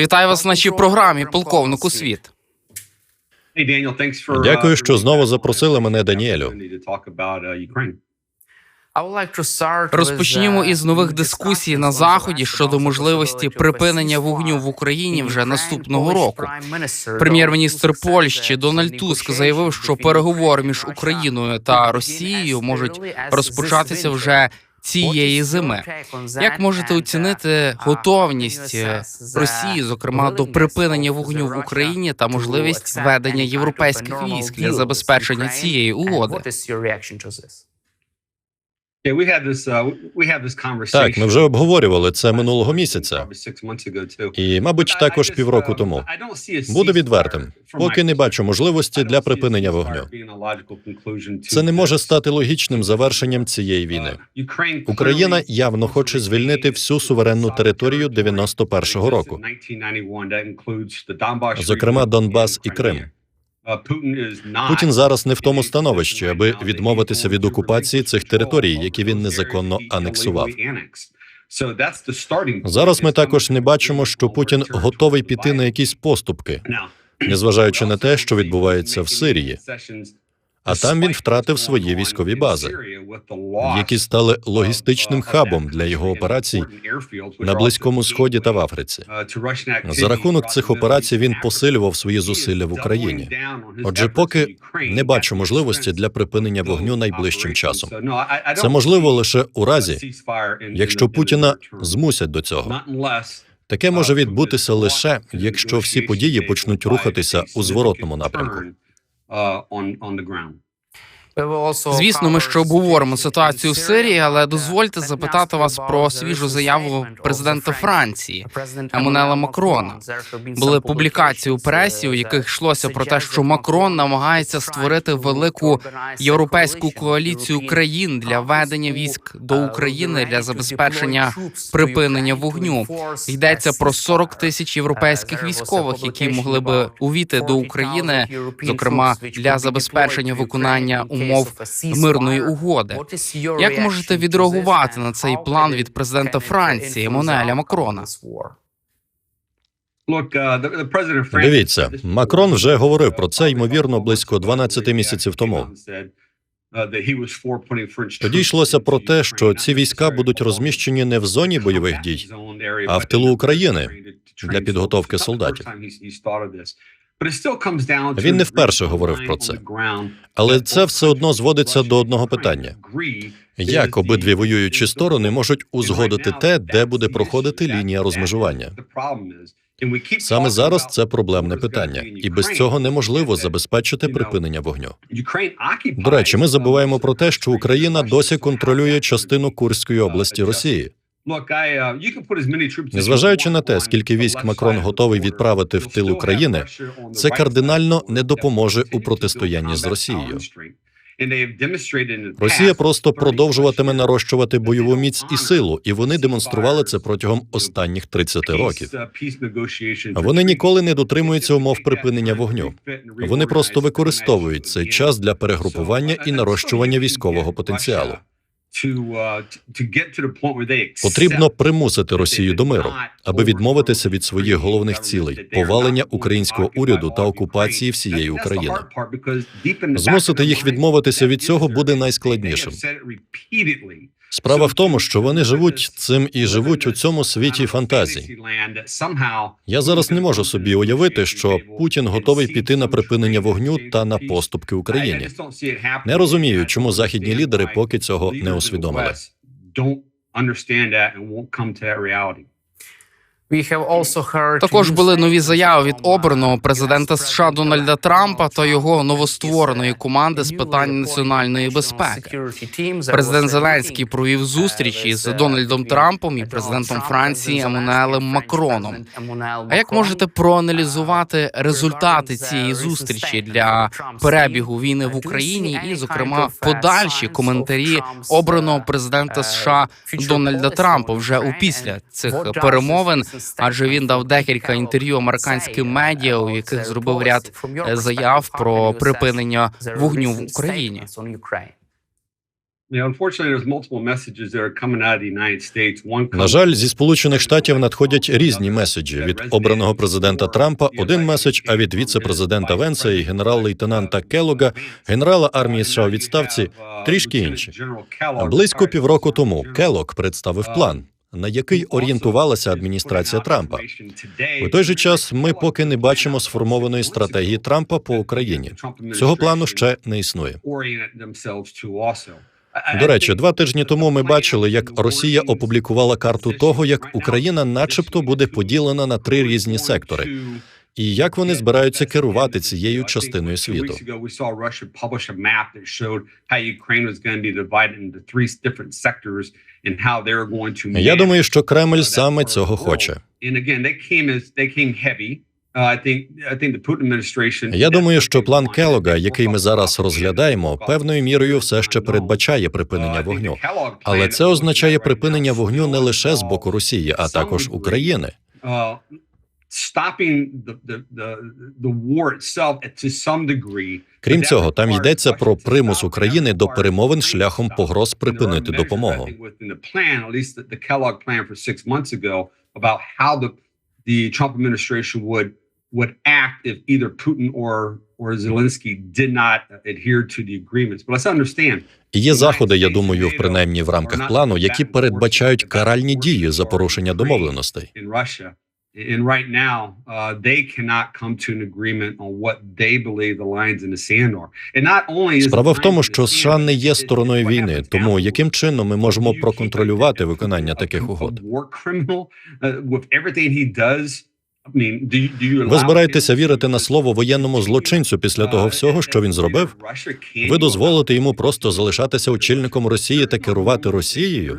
Вітаю вас в нашій програмі, полковнику світ. Дякую, що знову запросили мене, Даніелю. Розпочнімо із нових дискусій на заході щодо можливості припинення вогню в Україні вже наступного року. Прем'єр-міністр Польщі Дональд Туск заявив, що переговори між Україною та Росією можуть розпочатися вже цієї зими. Як можете оцінити готовність е, Росії, зокрема до припинення вогню в Україні та можливість ведення європейських військ для забезпечення цієї угоди? Так, ми вже обговорювали це минулого місяця, і, мабуть, також півроку тому. Буду відвертим. Поки не бачу можливості для припинення вогню. Це не може стати логічним завершенням цієї війни. Україна явно хоче звільнити всю суверенну територію 91-го року, зокрема Донбас і Крим. Путін зараз не в тому становищі, аби відмовитися від окупації цих територій, які він незаконно анексував. Зараз ми також не бачимо, що Путін готовий піти на якісь поступки, незважаючи на те, що відбувається в Сирії. А там він втратив свої військові бази, які стали логістичним хабом для його операцій на близькому сході та в Африці. За рахунок цих операцій він посилював свої зусилля в Україні. Отже, поки не бачу можливості для припинення вогню найближчим часом. Це можливо лише у разі, якщо Путіна змусять до цього. Таке може відбутися лише якщо всі події почнуть рухатися у зворотному напрямку. Звісно, ми ще обговоримо ситуацію в Сирії, але дозвольте запитати вас про свіжу заяву президента Франції Еммануела Макрона. Були публікації у пресі, у яких йшлося про те, що Макрон намагається створити велику європейську коаліцію країн для ведення військ до України для забезпечення припинення вогню. Йдеться про 40 тисяч європейських військових, які могли би увійти до України, зокрема для забезпечення виконання умов мирної угоди. Як можете відреагувати на цей план від президента Франції Еммануеля Макрона? Дивіться, Макрон вже говорив про це ймовірно близько 12 місяців тому. Тоді йшлося про те, що ці війська будуть розміщені не в зоні бойових дій, а в тилу України для підготовки солдатів. Він не вперше говорив про це. Але це все одно зводиться до одного питання: як обидві воюючі сторони можуть узгодити те, де буде проходити лінія розмежування? Саме зараз це проблемне питання, і без цього неможливо забезпечити припинення вогню. До речі, ми забуваємо про те, що Україна досі контролює частину Курської області Росії. Незважаючи на те, скільки військ Макрон готовий відправити в тил України, це кардинально не допоможе у протистоянні з Росією. Росія просто продовжуватиме нарощувати бойову міць і силу, і вони демонстрували це протягом останніх 30 років. Вони ніколи не дотримуються умов припинення вогню. Вони просто використовують цей час для перегрупування і нарощування військового потенціалу. Потрібно примусити Росію до миру, аби відмовитися від своїх головних цілей повалення українського уряду та окупації всієї України. Змусити їх відмовитися від цього буде найскладнішим. Справа в тому, що вони живуть цим і живуть у цьому світі фантазій. Я зараз не можу собі уявити, що Путін готовий піти на припинення вогню та на поступки Україні. Не розумію, чому західні лідери поки цього не усвідомили. Також були нові заяви від обраного президента США Дональда Трампа та його новоствореної команди з питань національної безпеки. Президент Зеленський провів зустріч із Дональдом Трампом і президентом Франції Еммануелем Макроном. А як можете проаналізувати результати цієї зустрічі для перебігу війни в Україні, і, зокрема, подальші коментарі обраного президента США Дональда Трампа вже у після цих перемовин? Адже він дав декілька інтерв'ю американським медіа, у яких зробив ряд е, заяв про припинення вогню в Україні. На жаль, зі сполучених штатів надходять різні меседжі від обраного президента Трампа. Один меседж, а від віце-президента Венса і генерал-лейтенанта Келлога, генерала армії США у відставці, трішки інші. Близько півроку тому Келлог представив план, на який орієнтувалася адміністрація Трампа. У той же час ми поки не бачимо сформованої стратегії Трампа по Україні. Цього плану ще не існує. До речі, два тижні тому ми бачили, як Росія опублікувала карту того, як Україна, начебто, буде поділена на три різні сектори, і як вони збираються керувати цією частиною світу. Я думаю, що Кремль саме цього хоче. Я думаю, що план Келога, який ми зараз розглядаємо, певною мірою все ще передбачає припинення вогню. Але це означає припинення вогню не лише з боку Росії, а також України. Крім цього, там йдеться про примус України до перемовин шляхом погроз припинити допомогу. would act if either Putin or or Zelensky did not adhere to the agreements. But let's understand. Є заходи, я думаю, принаймні в рамках плану, які передбачають каральні дії за порушення домовленостей. And right now, uh, they cannot come to an agreement on what they believe the lines in the sand are. And not only is Справа в тому, що США не є стороною війни. Тому яким чином ми можемо проконтролювати виконання таких угод? war criminal, uh, with everything he does, Ви збираєтеся вірити на слово воєнному злочинцю після того всього, що він зробив? Ви дозволите йому просто залишатися очільником Росії та керувати Росією?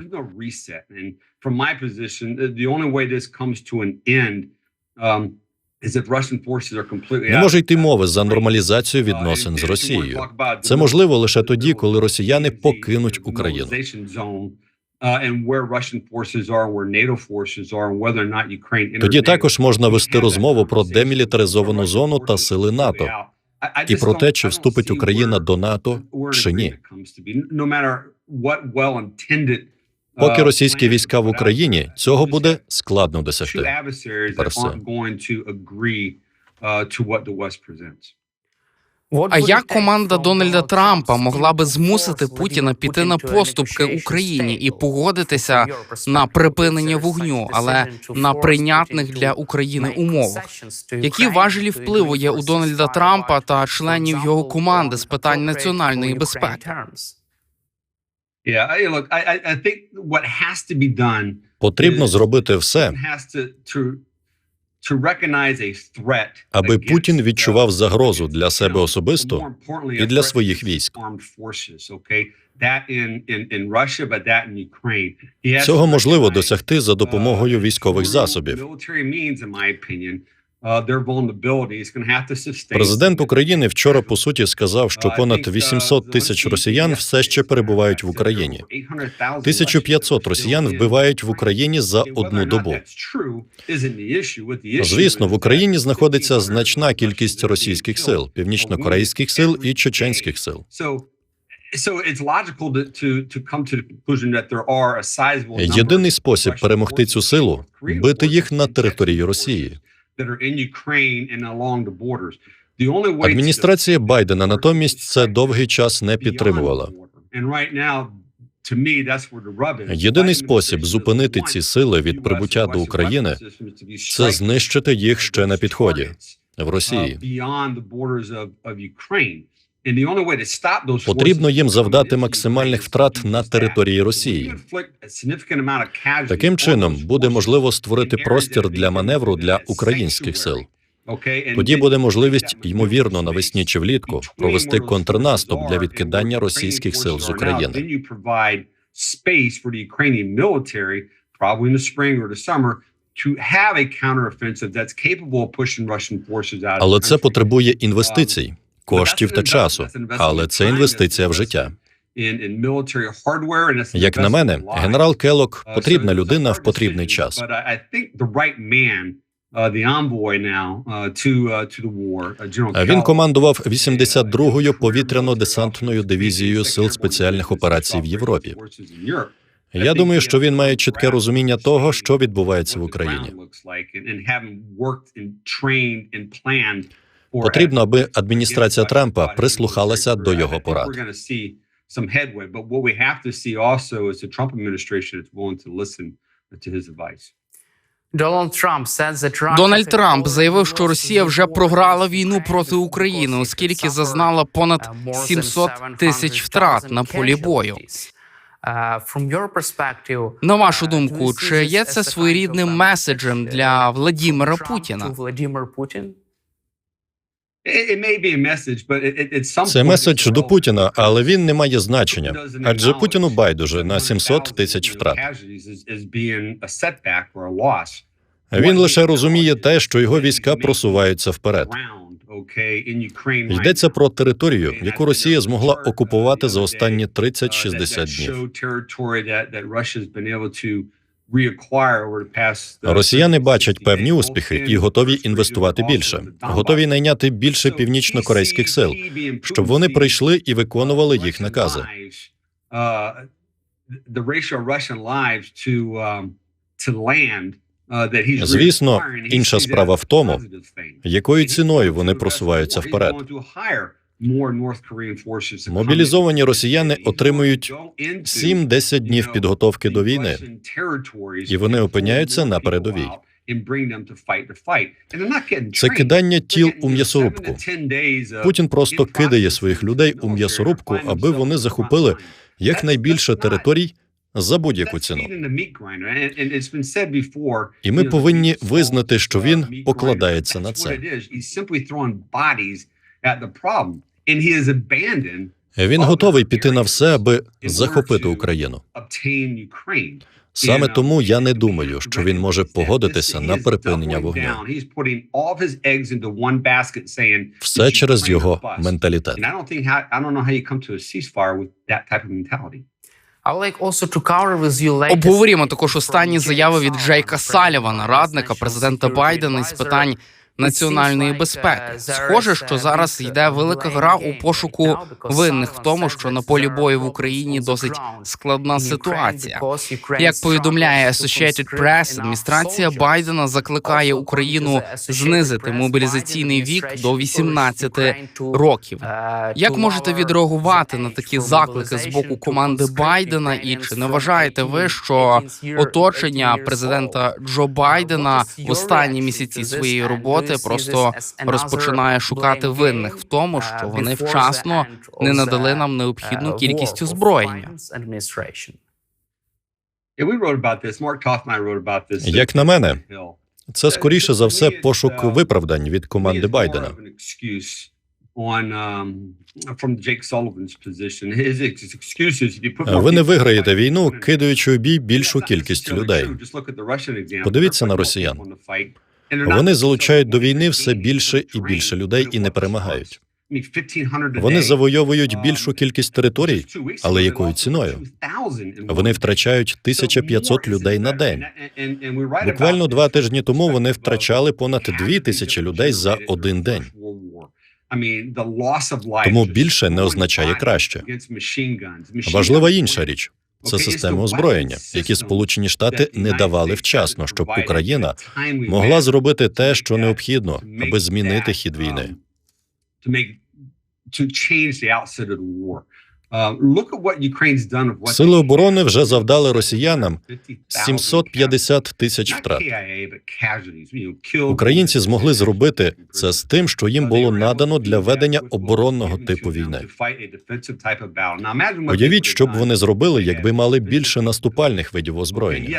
Не може йти мови за нормалізацію відносин з Росією. Це можливо лише тоді, коли росіяни покинуть Україну. Uh, and where Russian forces are, where NATO forces are, and whether or not Ukraine Тоді також можна вести розмову про демілітаризовану зону та сили НАТО і про те, чи вступить Україна до НАТО чи ні. Поки uh, російські війська в Україні, цього буде складно досягти. that все. А як команда Дональда Трампа могла би змусити Путіна піти на поступки Україні і погодитися на припинення вогню, але на прийнятних для України умовах? Які важелі впливу є у Дональда Трампа та членів його команди з питань національної безпеки? Потрібно зробити все, аби Путін uh, відчував загрозу для себе особисто і для своїх військ. Цього можливо досягти за допомогою uh, військових засобів. Uh. Президент України вчора по суті сказав, що понад 800 тисяч росіян все ще перебувають в Україні. 1500 росіян вбивають в Україні за одну добу. Звісно, в Україні знаходиться значна кількість російських сил, північнокорейських сил і чеченських сил. Єдиний спосіб перемогти цю силу бити їх на території Росії. Адміністрація Байдена натомість це довгий час не підтримувала. Єдиний спосіб зупинити ці сили від прибуття до України це знищити їх ще на підході в Росії. Потрібно їм завдати максимальних втрат на території Росії. Таким чином буде можливо створити простір для маневру для українських сил. Тоді буде можливість, ймовірно, навесні чи влітку провести контрнаступ для відкидання російських сил з України. Але це потребує інвестицій, коштів та часу. Але це інвестиція в життя. Як на мене, генерал Келок потрібна людина в потрібний час. uh, uh, uh, uh, Він командував 82-ю повітряно-десантною дивізією сил спеціальних операцій в Європі. Я думаю, що він має чітке розуміння того, що відбувається в Україні. Потрібно, аби адміністрація Трампа прислухалася до його порад. Дональд Трамп заявив, що Росія вже програла війну проти України, оскільки зазнала понад 700 тисяч втрат на полі бою. На вашу думку, чи є це своєрідним меседжем для Владімира Путіна? Це меседж до Путіна, але він не має значення, адже Путіну байдуже на 700 тисяч втрат. Він лише розуміє те, що його війська просуваються вперед. Йдеться про територію, яку Росія змогла окупувати за останні 30-60 днів. Росіяни бачать певні успіхи і готові інвестувати більше, готові найняти більше північно-корейських сил, щоб вони прийшли і виконували їх накази. Звісно, інша справа в тому, Якою ціною вони просуваються вперед? Мобілізовані росіяни отримують 7-10 днів підготовки до війни, і вони опиняються на передовій. Це кидання тіл у м'ясорубку. Путін просто кидає своїх людей у м'ясорубку, аби вони захопили якнайбільше територій за будь-яку ціну. І ми повинні визнати, що він покладається на це. Він готовий піти на все, аби захопити Україну. Саме тому я не думаю, що він може погодитися на припинення вогню. Все через його менталітет. And I don't think how I don't know how you come to a ceasefire with that type of mentality. Обговоримо також останні заяви від Джейка Салівана, радника президента Байдена із питань національної безпеки. Схоже, що зараз йде велика гра у пошуку винних в тому, що на полі бою в Україні досить складна ситуація. Як повідомляє Associated Press, адміністрація Байдена закликає Україну знизити мобілізаційний вік до 18 років. Як можете відреагувати на такі заклики з боку команди Байдена? І чи не вважаєте ви, що оточення президента Джо Байдена в останні місяці своєї роботи просто розпочинає шукати винних в тому, що вони вчасно не надали нам необхідну кількість озброєння? Як на мене, це скоріше за все пошук виправдань від команди Байдена. Um, Ви не виграєте війну, кидаючи у бій більшу кількість людей. Подивіться на росіян. Вони залучають до війни все більше і більше людей і не перемагають. I mean, 1500 a Вони завойовують більшу кількість територій, але якою ціною? 2,000 in Вони втрачають 1500 людей на день. Буквально два тижні тому вони втрачали понад 2000 людей за один день. Тому більше не означає краще. Важлива інша річ це системи озброєння, які Сполучені Штати не давали вчасно, щоб Україна могла зробити те, що необхідно, аби змінити хід війни. Сили оборони вже завдали росіянам 750 тисяч втрат. Українці змогли зробити це з тим, що їм було надано для ведення оборонного типу війни. Уявіть, що б вони зробили, якби мали більше наступальних видів озброєння.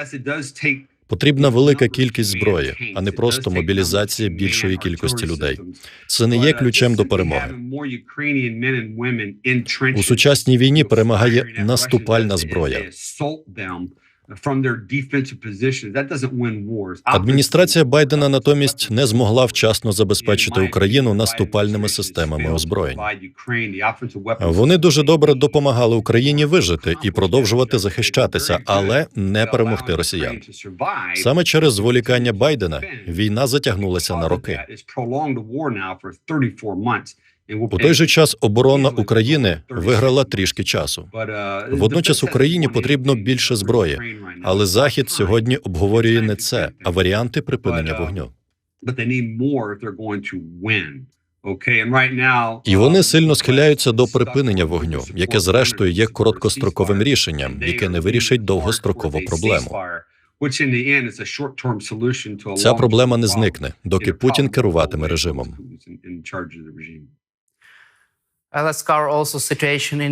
Потрібна велика кількість зброї, а не просто мобілізація більшої кількості людей. Це не є ключем до перемоги. У сучасній війні перемагає наступальна зброя. Адміністрація Байдена натомість не змогла вчасно забезпечити Україну наступальними системами озброєнь. Вони дуже добре допомагали Україні вижити і продовжувати захищатися, але не перемогти росіян. Саме через зволікання Байдена війна затягнулася на роки. У той же час оборона України виграла трішки часу. Водночас Україні потрібно більше зброї, Але Захід сьогодні обговорює не це, а варіанти припинення вогню. І вони сильно схиляються до припинення вогню, яке зрештою є короткостроковим рішенням, яке не вирішить довгострокову проблему. Ця проблема не зникне, доки Путін керуватиме режимом.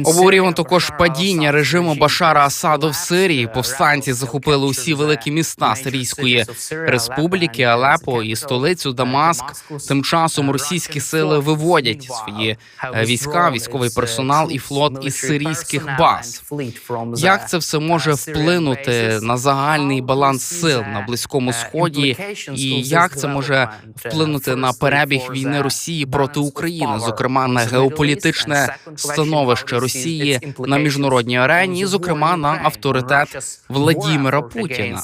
Обговорюємо також падіння режиму Башара Асаду в Сирії. Повстанці захопили усі великі міста Сирійської республіки, Алепо і столицю Дамаск. Тим часом російські сили виводять свої е, війська, військовий персонал і флот із сирійських баз. Як це все може вплинути на загальний баланс сил на близькому сході, і як це може вплинути на перебіг війни Росії проти України, зокрема на геополітичне становище Росії на міжнародній арені, і, зокрема на авторитет Владіміра Путіна?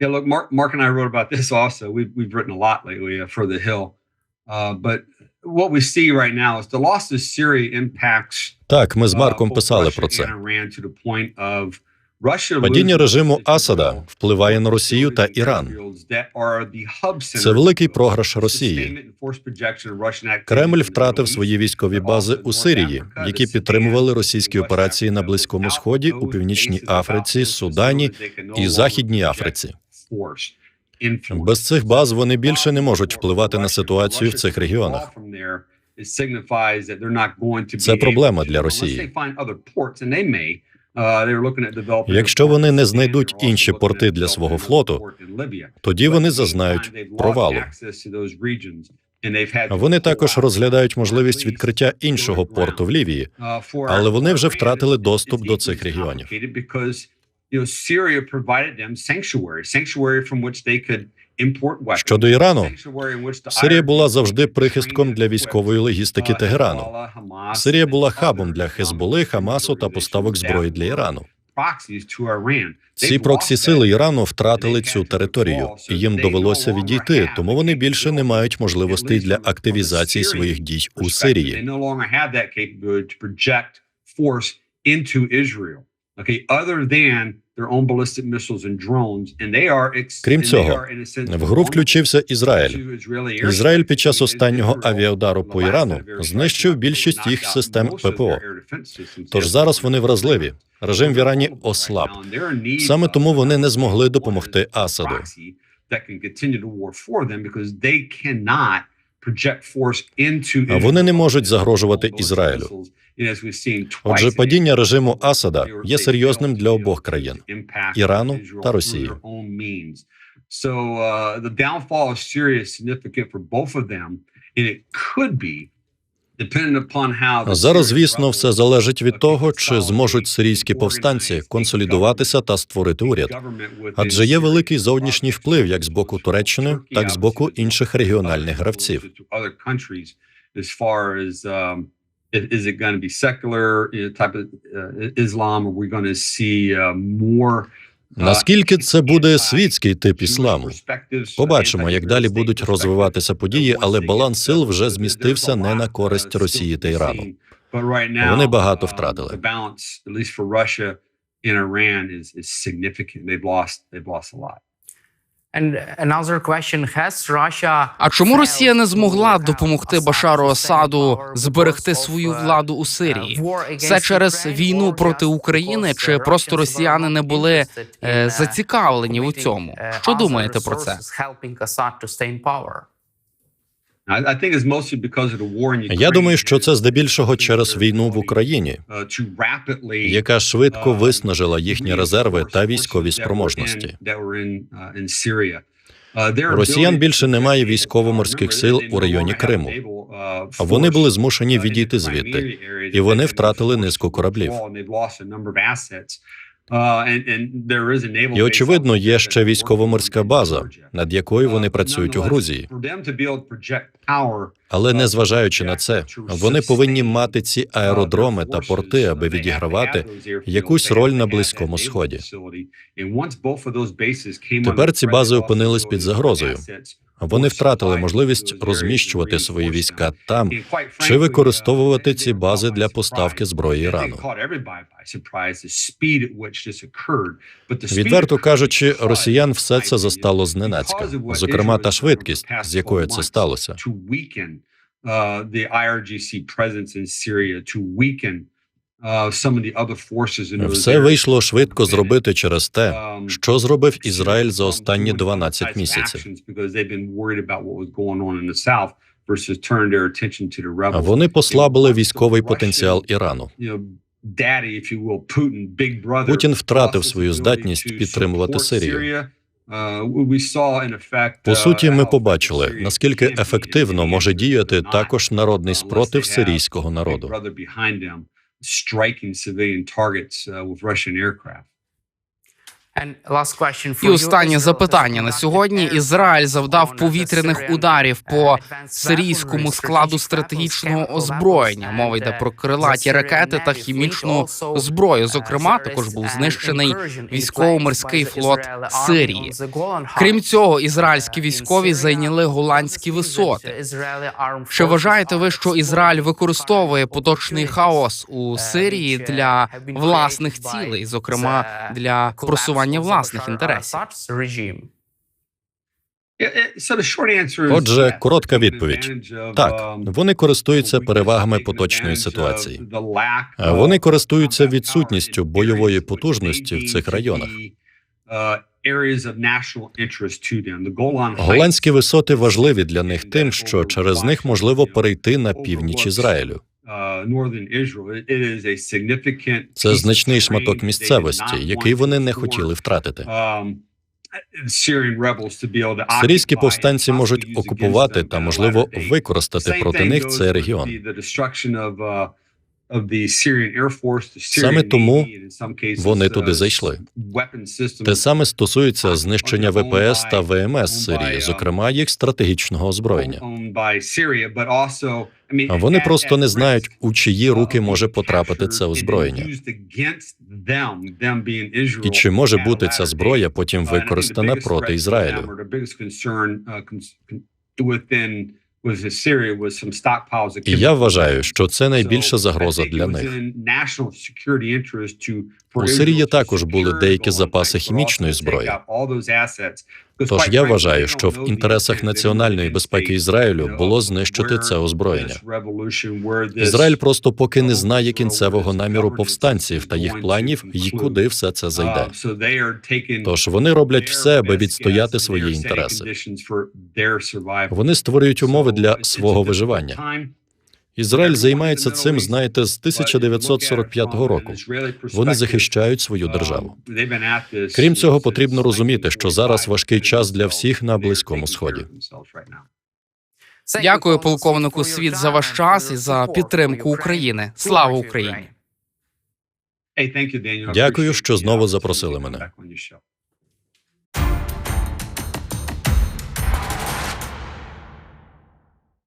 Yeah, look, Mark, Mark and I wrote about this also. We've we've written a lot lately uh, for the Hill, uh, but what we see right now is the loss of Syria impacts. Так, ми з uh, Марком писали про це. Падіння режиму Асада впливає на Росію та Іран. Це великий програш Росії. Кремль втратив свої військові бази у Сирії, які підтримували російські операції на Близькому Сході, у Північній Африці, Судані і Західній Африці. Без цих баз вони більше не можуть впливати на ситуацію в цих регіонах. Це проблема для Росії. Якщо вони не знайдуть інші порти для свого флоту, тоді вони зазнають провалу. Вони також розглядають можливість відкриття іншого порту в Лівії, але вони вже втратили доступ до цих регіонів. Щодо Ірану, Сирія була завжди прихистком для військової логістики Тегерану. Сирія була хабом для Хезболи, Хамасу та поставок зброї для Ірану. Ці проксі сили Ірану втратили цю територію, і їм довелося відійти, тому вони більше не мають можливостей для активізації своїх дій у Сирії. Крім цього, В гру включився Ізраїль. Ізраїль під час останнього авіаудару по Ірану знищив більшість їх систем ППО. Тож зараз вони вразливі. Режим в Ірані ослаб. Саме тому вони не змогли допомогти Асаду. А вони не можуть загрожувати Ізраїлю. Отже, падіння режиму Асада є серйозним для обох країн Ірану та Росії. Uh, Зараз, звісно, все залежить від того, чи зможуть сирійські повстанці консолідуватися та створити уряд. Адже є великий зовнішній вплив як з боку Туреччини, так і з боку інших регіональних гравців. Is it going to be secular uh, type of uh, Islam, are we going to see uh, more Наскільки це буде світський тип ісламу? Побачимо, як далі будуть розвиватися події, але баланс сил вже змістився не на користь Росії та Ірану. Вони багато втратили. А чому Росія не змогла допомогти Башару Асаду зберегти свою владу у Сирії? Це через війну проти України, чи просто росіяни не були е, зацікавлені у цьому? Що думаєте про це? Я думаю, що це здебільшого через війну в Україні, яка швидко виснажила їхні резерви та військові спроможності. У Росіян більше немає військово-морських сил у районі Криму. Вони були змушені відійти звідти, і вони втратили низку кораблів. І очевидно, є ще військово-морська база, над якою вони працюють у Грузії. Але незважаючи на це, вони повинні мати ці аеродроми та порти, аби відігравати якусь роль на близькому сході. Тепер ці бази опинились під загрозою. Вони втратили можливість розміщувати свої війська там чи використовувати ці бази для поставки зброї Ірану. Відверто кажучи, росіян все це застало зненацька, зокрема та швидкість, з якою це сталося. Все вийшло швидко зробити через те, що зробив Ізраїль за останні 12 місяців. Вони послабили військовий потенціал Ірану. Путін втратив свою здатність підтримувати Сирію. По суті, ми побачили, наскільки ефективно може діяти також народний спротив сирійського народу. striking civilian targets uh, with Russian aircraft. І останнє запитання на сьогодні. Ізраїль завдав повітряних ударів по сирійському складу стратегічного озброєння. Мова йде про крилаті ракети та хімічну зброю. Зокрема, також був знищений військово-морський флот Сирії. Крім цього, ізраїльські військові зайняли голландські висоти. Чи вважаєте ви, що Ізраїль використовує поточний хаос у Сирії для власних цілей, зокрема для просування власних інтересів? Отже, коротка відповідь. Так, вони користуються перевагами поточної ситуації. Вони користуються відсутністю бойової потужності в цих районах. Голландські висоти важливі для них тим, що через них можливо перейти на північ Ізраїлю. Це значний шматок місцевості, який вони не хотіли втратити. Сирійські повстанці можуть окупувати та, можливо, використати проти них цей регіон. Саме тому вони туди зайшли. Те саме стосується знищення ВПС та ВМС Сирії, зокрема їх стратегічного озброєння. Вони просто не знають, у чиї руки може потрапити це озброєння. І чи може бути ця зброя потім використана проти Ізраїлю? І я вважаю, що це найбільша загроза для них. У Сирії також були деякі запаси хімічної зброї. Тож я вважаю, що в інтересах національної безпеки Ізраїлю було знищити це озброєння. Ізраїль просто поки не знає кінцевого наміру повстанців та їх планів, і куди все це зайде. Тож вони роблять все, аби відстояти свої інтереси. Вони створюють умови для свого виживання. Ізраїль займається цим, знаєте, з 1945 року. Вони захищають свою державу. Крім цього, потрібно розуміти, що зараз важкий час для всіх на близькому сході. Дякую, полковнику світ, за ваш час і за підтримку України. Слава Україні! Дякую, що знову запросили мене.